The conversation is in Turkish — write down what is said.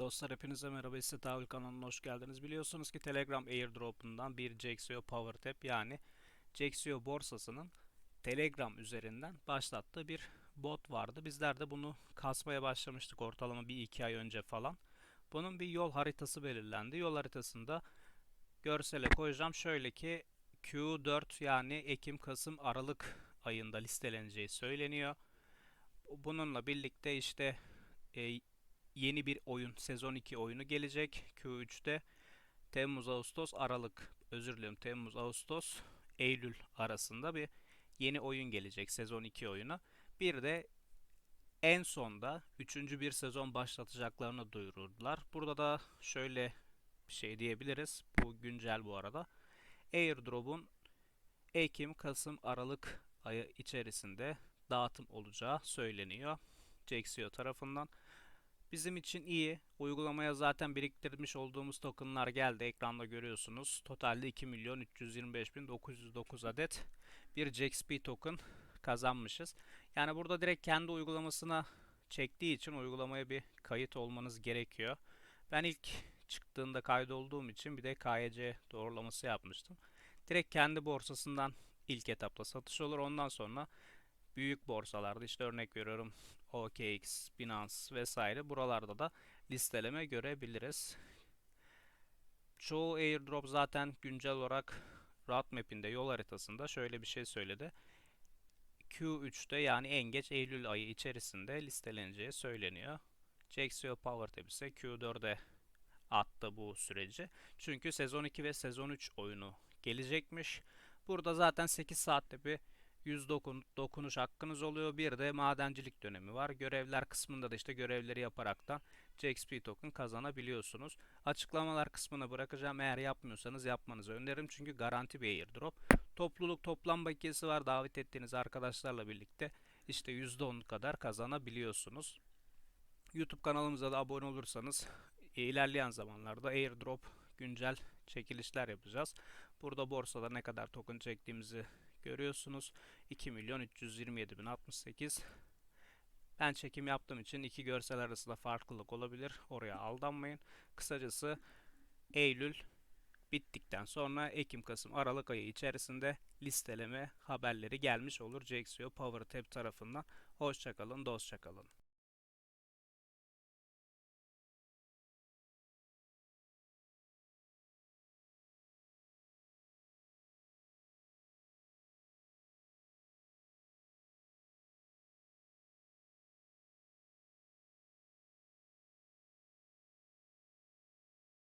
Dostlar hepinize merhaba İstetavül kanalına hoş geldiniz. Biliyorsunuz ki Telegram airdrop'undan bir Jexio Power Tap yani Jexio borsasının Telegram üzerinden başlattığı bir bot vardı. Bizler de bunu kasmaya başlamıştık ortalama bir iki ay önce falan. Bunun bir yol haritası belirlendi. Yol haritasında görsele koyacağım. Şöyle ki Q4 yani Ekim, Kasım, Aralık ayında listeleneceği söyleniyor. Bununla birlikte işte e, yeni bir oyun, sezon 2 oyunu gelecek Q3'te. Temmuz, Ağustos, Aralık, özür dilerim Temmuz, Ağustos, Eylül arasında bir yeni oyun gelecek sezon 2 oyunu. Bir de en sonda 3. bir sezon başlatacaklarını duyurdular. Burada da şöyle bir şey diyebiliriz. Bu güncel bu arada. Airdrop'un Ekim, Kasım, Aralık ayı içerisinde dağıtım olacağı söyleniyor. Jexio tarafından. Bizim için iyi. Uygulamaya zaten biriktirmiş olduğumuz tokenlar geldi. Ekranda görüyorsunuz. Totalde 2 milyon 325 bin 909 adet bir JXP token kazanmışız. Yani burada direkt kendi uygulamasına çektiği için uygulamaya bir kayıt olmanız gerekiyor. Ben ilk çıktığında kaydolduğum için bir de KYC doğrulaması yapmıştım. Direkt kendi borsasından ilk etapta satış olur. Ondan sonra büyük borsalarda işte örnek veriyorum OKX, Binance vesaire buralarda da listeleme görebiliriz. Çoğu airdrop zaten güncel olarak roadmap'inde yol haritasında şöyle bir şey söyledi. Q3'te yani en geç Eylül ayı içerisinde listeleneceği söyleniyor. Jexio Power Tab ise Q4'e attı bu süreci. Çünkü sezon 2 ve sezon 3 oyunu gelecekmiş. Burada zaten 8 saatte bir 100 dokun, dokunuş hakkınız oluyor. Bir de madencilik dönemi var. Görevler kısmında da işte görevleri yaparaktan JXP token kazanabiliyorsunuz. Açıklamalar kısmına bırakacağım. Eğer yapmıyorsanız yapmanızı öneririm. Çünkü garanti bir airdrop. Topluluk toplam bakiyesi var. Davet ettiğiniz arkadaşlarla birlikte işte %10 kadar kazanabiliyorsunuz. YouTube kanalımıza da abone olursanız ilerleyen zamanlarda airdrop güncel çekilişler yapacağız. Burada borsada ne kadar token çektiğimizi görüyorsunuz. 2 milyon 327 bin 68. Ben çekim yaptığım için iki görsel arasında farklılık olabilir. Oraya aldanmayın. Kısacası Eylül bittikten sonra Ekim, Kasım, Aralık ayı içerisinde listeleme haberleri gelmiş olur. Jexio Power Tab tarafından. Hoşçakalın, dostçakalın.